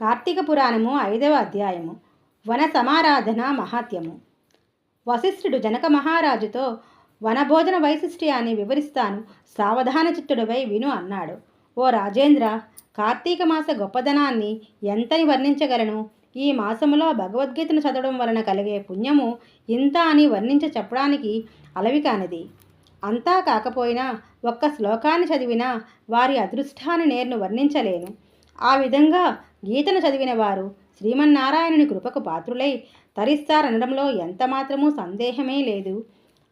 కార్తీక పురాణము ఐదవ అధ్యాయము. వన సమారాధన మహాత్యము వశిష్ఠుడు జనక మహారాజుతో వనభోజన వైశిష్ట్యాన్ని వివరిస్తాను సావధాన చిత్తుడివై విను అన్నాడు. ఓ రాజేంద్ర కార్తీక మాస గొప్పదనాన్ని ఎంతని వర్ణించగలను? ఈ మాసములో భగవద్గీతను చదవడం వలన కలిగే పుణ్యము ఇంత అని వర్ణించ చెప్పడానికి అలవి కానిది అంతా కాకపోయినా ఒక్క శ్లోకాన్ని చదివినా వారి అదృష్టాన్ని నేను వర్ణించలేను. ఆ విధంగా గీతను చదివిన వారు శ్రీమన్నారాయణుని కృపకు పాత్రులై తరిస్తారనడంలో ఎంతమాత్రమూ సందేహమే లేదు.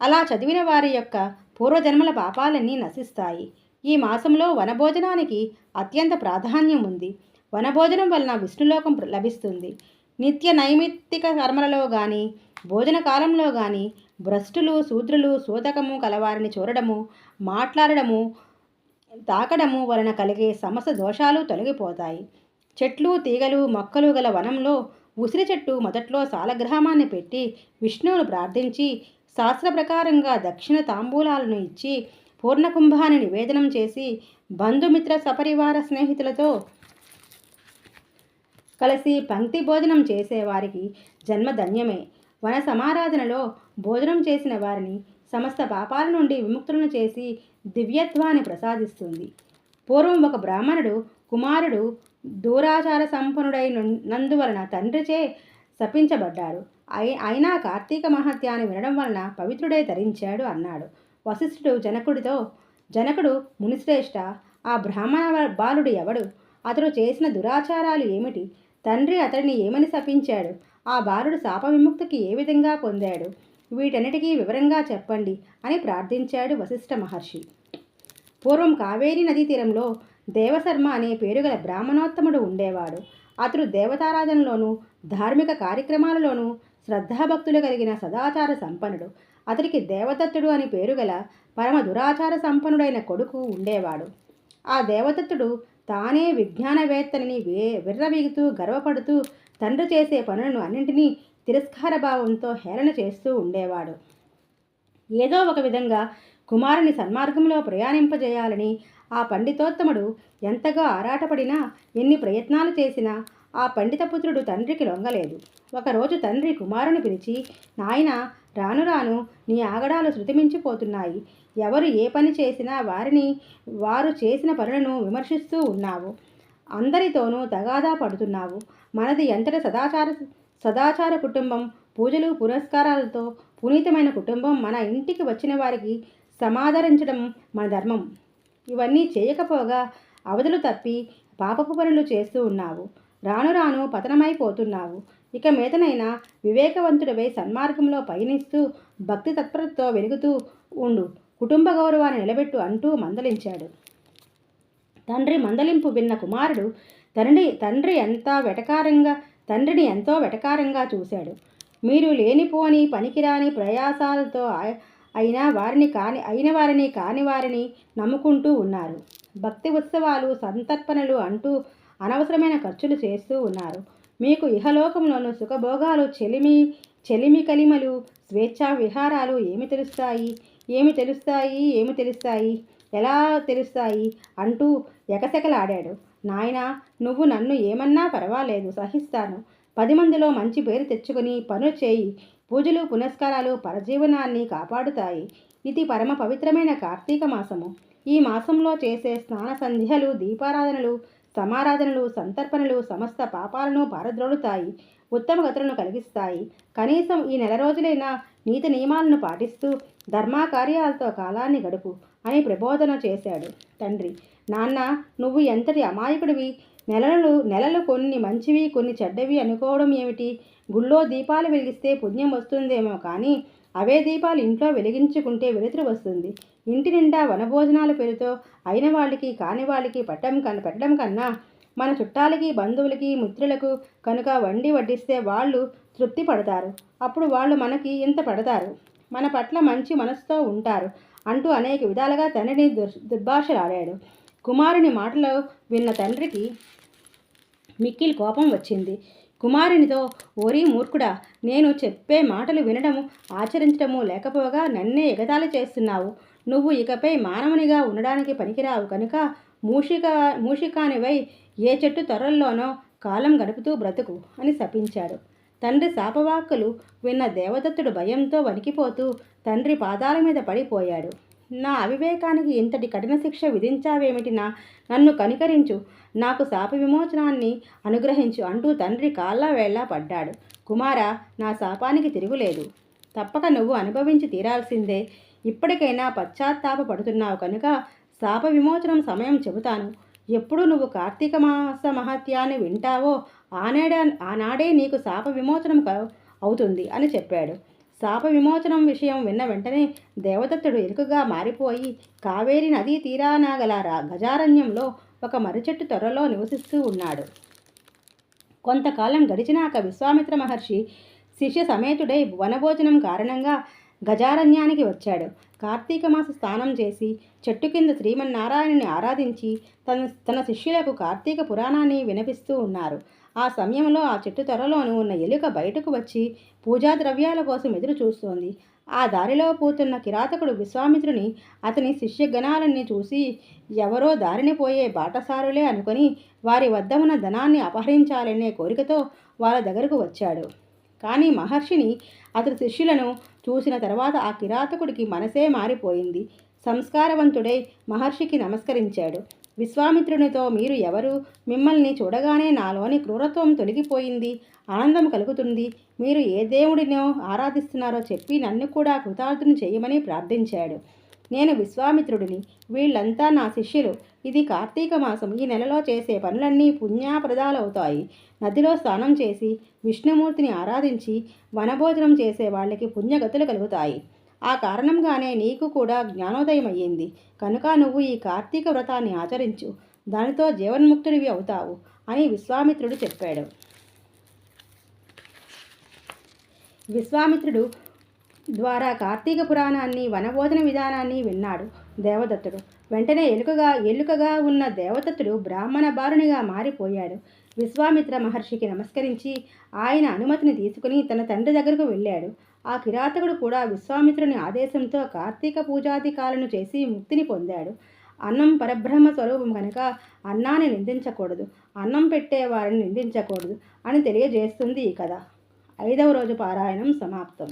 అలా చదివిన వారి యొక్క పూర్వజన్మల పాపాలన్నీ నశిస్తాయి. ఈ మాసంలో వనభోజనానికి అత్యంత ప్రాధాన్యం ఉంది. వనభోజనం వలన విష్ణులోకం లభిస్తుంది. నిత్య నైమిత్తిక కర్మలలో కానీ భోజన కాలంలో కానీ భ్రష్టులు శూద్రులు సూతకము కలవారిని చూడడము మాట్లాడడము తాకడము వలన కలిగే సమస్త దోషాలు తొలగిపోతాయి. చెట్లు తీగలు మొక్కలు గల వనంలో ఉసిరి చెట్టు మొదట్లో సాలగ్రామాన్ని పెట్టి విష్ణువును ప్రార్థించి శాస్త్ర ప్రకారంగా దక్షిణ తాంబూలాలను ఇచ్చి పూర్ణకుంభాన్ని నివేదనం చేసి బంధుమిత్ర సపరివార స్నేహితులతో కలిసి పంక్తి భోజనం చేసేవారికి జన్మ ధన్యమే. వన సమారాధనలో భోజనం చేసిన వారిని సమస్త పాపాల నుండి విముక్తులను చేసి దివ్యత్వాన్ని ప్రసాదిస్తుంది. పూర్వం ఒక బ్రాహ్మణుడు కుమారుడు దూరాచార సంపన్నుడై నందువలన తండ్రిచే శపించబడ్డాడు. అయినా కార్తీక మహత్యాన్ని వినడం వలన పవిత్రుడే ధరించాడు అన్నాడు. వశిష్ఠుడు జనకుడితో జనకుడు మునిశ్రేష్ఠ ఆ బ్రాహ్మణ బాలుడు ఎవడు? అతడు చేసిన దురాచారాలు ఏమిటి? తండ్రి అతడిని ఏమని శపించాడు? ఆ బాలుడు శాప విముక్తికి ఏ విధంగా పొందాడు? వీటన్నిటికీ వివరంగా చెప్పండి అని ప్రార్థించాడు వశిష్ఠ మహర్షి. పూర్వం కావేరీ నదీ తీరంలో దేవశర్మ అనే పేరుగల బ్రాహ్మణోత్తముడు ఉండేవాడు. అతడు దేవతారాధనలోనూ ధార్మిక కార్యక్రమాలలోనూ శ్రద్ధాభక్తులు కలిగిన సదాచార సంపన్నుడు. అతడికి దేవదత్తుడు అని పేరుగల పరమ దురాచార సంపన్నుడైన కొడుకు ఉండేవాడు. ఆ దేవదత్తుడు తానే విజ్ఞానవేత్తని వే విర్రవీగుతూ గర్వపడుతూ తండ్రి చేసే పనులను అన్నింటినీ తిరస్కార భావంతో హేళన చేస్తూ ఉండేవాడు. ఏదో ఒక విధంగా కుమారుని సన్మార్గంలో ప్రయాణింపజేయాలని ఆ పండితోత్తముడు ఎంతగా ఆరాటపడినా ఎన్ని ప్రయత్నాలు చేసినా ఆ పండితపుత్రుడు తండ్రికి లొంగలేదు. ఒకరోజు తండ్రి కుమారుని పిలిచి నాయన రాను రాను నీ ఆగడాలు శృతిమించిపోతున్నాయి. ఎవరు ఏ పని చేసినా వారిని వారు చేసిన పనులను విమర్శిస్తూ ఉన్నావు. అందరితోనూ తగాదా పడుతున్నావు. మనది ఎంతటి సదాచార సదాచార కుటుంబం. పూజలు పురస్కారాలతో పునీతమైన కుటుంబం మన ఇంటికి వచ్చిన వారికి సమాదరించడం మన ధర్మం. ఇవన్నీ చేయకపోగా అవధులు తప్పి పాపపు పనులు చేస్తూ ఉన్నావు. రాను రాను పతనమైపోతున్నావు. ఇక మీదనైనా వివేకవంతుడివై సన్మార్గంలో పయనిస్తూ భక్తి తత్పరతతో వెలుగుతూ ఉండు. కుటుంబ గౌరవాన్ని నిలబెట్టు అంటూ మందలించాడు. తండ్రి మందలింపు విన్న కుమారుడు తండ్రి తండ్రి ఎంత వెటకారంగా తండ్రిని ఎంతో వెటకారంగా చూశాడు. మీరు లేనిపోని పనికిరాని ప్రయాసాలతో ఆ- అయినా వారిని కాని అయిన వారిని కాని వారిని నమ్ముకుంటూ ఉన్నారు. భక్తి ఉత్సవాలు సంతర్పణలు అంటూ అనవసరమైన ఖర్చులు చేస్తూ ఉన్నారు. మీకు ఇహలోకంలోనూ సుఖభోగాలు చెలిమి చెలిమి కలిమలు స్వేచ్ఛా విహారాలు ఏమి తెలుస్తాయి? ఏమి తెలుస్తాయి? ఏమి తెలుస్తాయి? ఎలా తెలుస్తాయి? అంటూ ఎకసెకలాడాడు. నాయనా నువ్వు నన్ను ఏమన్నా పర్వాలేదు సహిస్తాను. పది మందిలో మంచి పేరు తెచ్చుకొని పనులు చేయి. పూజలు పునస్కారాలు పరజీవనాన్ని కాపాడుతాయి. ఇది పరమ పవిత్రమైన కార్తీక మాసము. ఈ మాసంలో చేసే స్నాన సంధ్యలు దీపారాధనలు సమారాధనలు సంతర్పణలు సమస్త పాపాలను పారద్రోడుతాయి ఉత్తమ గతులను కలిగిస్తాయి. కనీసం ఈ నెల రోజులైనా నీతి నియమాలను పాటిస్తూ ధర్మాకార్యాలతో కాలాన్ని గడుపు అని ప్రబోధన చేశాడు తండ్రి. నాన్న నువ్వు ఎంతటి అమాయకుడివి? నెలలు నెలలు కొన్ని మంచివి కొన్ని చెడ్డవి అనుకోవడం ఏమిటి? గుళ్ళో దీపాలు వెలిగిస్తే పుణ్యం వస్తుందేమో కానీ అవే దీపాలు ఇంట్లో వెలిగించుకుంటే వెలుతురు వస్తుంది. ఇంటి నిండా వనభోజనాల పేరుతో అయిన వాళ్ళకి కాని వాళ్ళకి పట్టడం కన్నా పెట్టడం కన్నా మన చుట్టాలకి బంధువులకి మిత్రులకు కనుక వండి వడ్డిస్తే వాళ్ళు తృప్తి పడతారు. అప్పుడు వాళ్ళు మనకి ఇంత పడతారు. మన పట్ల మంచి మనసుతో ఉంటారు అంటూ అనేక విధాలుగా తండ్రిని దుర్ దుర్భాషలాడాడు. కుమారుని మాటలు విన్న తండ్రికి మిక్కిలి కోపం వచ్చింది. కుమారునితో ఓరి మూర్ఖుడా నేను చెప్పే మాటలు వినడము ఆచరించడము లేకపోగా నన్నే ఎగతాళి చేస్తున్నావు. నువ్వు ఇకపై మానవునిగా ఉండడానికి పనికిరావు కనుక మూషిక మూషికానివై ఏ చెట్టు త్వరల్లోనో కాలం గడుపుతూ బ్రతుకు అని శపించాడు. తండ్రి శాపవాక్కులు విన్న దేవదత్తుడు భయంతో వణికిపోతూ తండ్రి పాదాల మీద పడిపోయాడు. నా అవివేకానికి ఇంతటి కఠిన శిక్ష విధించావేమిటి నా నన్ను కనికరించు. నాకు శాప విమోచనాన్ని అనుగ్రహించు అంటూ తండ్రి కాళ్ళ వేళ్ళ పడ్డాడు. కుమార నా శాపానికి తిరుగులేదు. తప్పక నువ్వు అనుభవించి తీరాల్సిందే. ఇప్పటికైనా పశ్చాత్తాప పడుతున్నావు కనుక శాప విమోచనం సమయం చెబుతాను. ఎప్పుడు నువ్వు కార్తీక మాస మహత్యాన్ని వింటావో ఆనాడే ఆనాడే నీకు శాప విమోచనం క- అవుతుంది అని చెప్పాడు. శాప విమోచనం విషయం విన్న వెంటనే దేవదత్తుడు ఇరుకుగా మారిపోయి కావేరి నదీ తీరాన గల రా- గజారణ్యంలో ఒక మర్రిచెట్టు త్వరలో నివసిస్తూ ఉన్నాడు. కొంతకాలం గడిచినాక విశ్వామిత్ర మహర్షి శిష్య సమేతుడై వనభోజనం కారణంగా గజారణ్యానికి వచ్చాడు. కార్తీక మాస స్నానం చేసి చెట్టు కింద శ్రీమన్నారాయణుని ఆరాధించి తన తన శిష్యులకు కార్తీక పురాణాన్ని వినిపిస్తూ ఉన్నారు. ఆ సమయంలో ఆ చెట్టు త్వరలోనూ ఉన్న ఎలుక బయటకు వచ్చి పూజా ద్రవ్యాల కోసం ఎదురు చూస్తోంది. ఆ దారిలో పోతున్న కిరాతకుడు విశ్వామిత్రుని అతని శిష్యగణాలన్నీ చూసి ఎవరో దారిని పోయే బాటసారులే అనుకొని వారి వద్ద ఉన్న ధనాన్ని అపహరించాలనే కోరికతో వాళ్ళ దగ్గరకు వచ్చాడు. కానీ మహర్షిని అతని శిష్యులను చూసిన తర్వాత ఆ కిరాతకుడికి మనసే మారిపోయింది. సంస్కారవంతుడై మహర్షికి నమస్కరించాడు. విశ్వామిత్రునితో మీరు ఎవరు? మిమ్మల్ని చూడగానే నాలోని క్రూరత్వం తొలగిపోయింది ఆనందం కలుగుతుంది. మీరు ఏ దేవుడినో ఆరాధిస్తున్నారో చెప్పి నన్ను కూడా కృతార్థుని చేయమని ప్రార్థించాడు. నేను విశ్వామిత్రుడిని వీళ్ళంతా నా శిష్యులు. ఇది కార్తీక మాసం. ఈ నెలలో చేసే పనులన్నీ పుణ్యాప్రదాలవుతాయి. నదిలో స్నానం చేసి విష్ణుమూర్తిని ఆరాధించి వనభోజనం చేసే వాళ్ళకి పుణ్యగతులు కలుగుతాయి. ఆ కారణంగానే నీకు కూడా జ్ఞానోదయం అయ్యింది కనుక నువ్వు ఈ కార్తీక వ్రతాన్ని ఆచరించు. దానితో జీవన్ముక్తుడివి అవుతావు అని విశ్వామిత్రుడు చెప్పాడు. విశ్వామిత్రుడు ద్వారా కార్తీక పురాణాన్ని వనభోజన విధానాన్ని విన్నాడు దేవదత్తుడు. వెంటనే ఎలుకగా ఎలుకగా ఉన్న దేవదత్తుడు బ్రాహ్మణ బారునిగా మారిపోయాడు. విశ్వామిత్ర మహర్షికి నమస్కరించి ఆయన అనుమతిని తీసుకుని తన తండ్రి దగ్గరకు వెళ్ళాడు. ఆ కిరాతకుడు కూడా విశ్వామిత్రుని ఆదేశంతో కార్తీక పూజాధికాలను చేసి ముక్తిని పొందాడు. అన్నం పరబ్రహ్మ స్వరూపం కనుక అన్నాన్ని నిందించకూడదు అన్నం పెట్టే వారిని నిందించకూడదు అని తెలియజేస్తుంది ఈ కథ. ఐదవ రోజు పారాయణం సమాప్తం.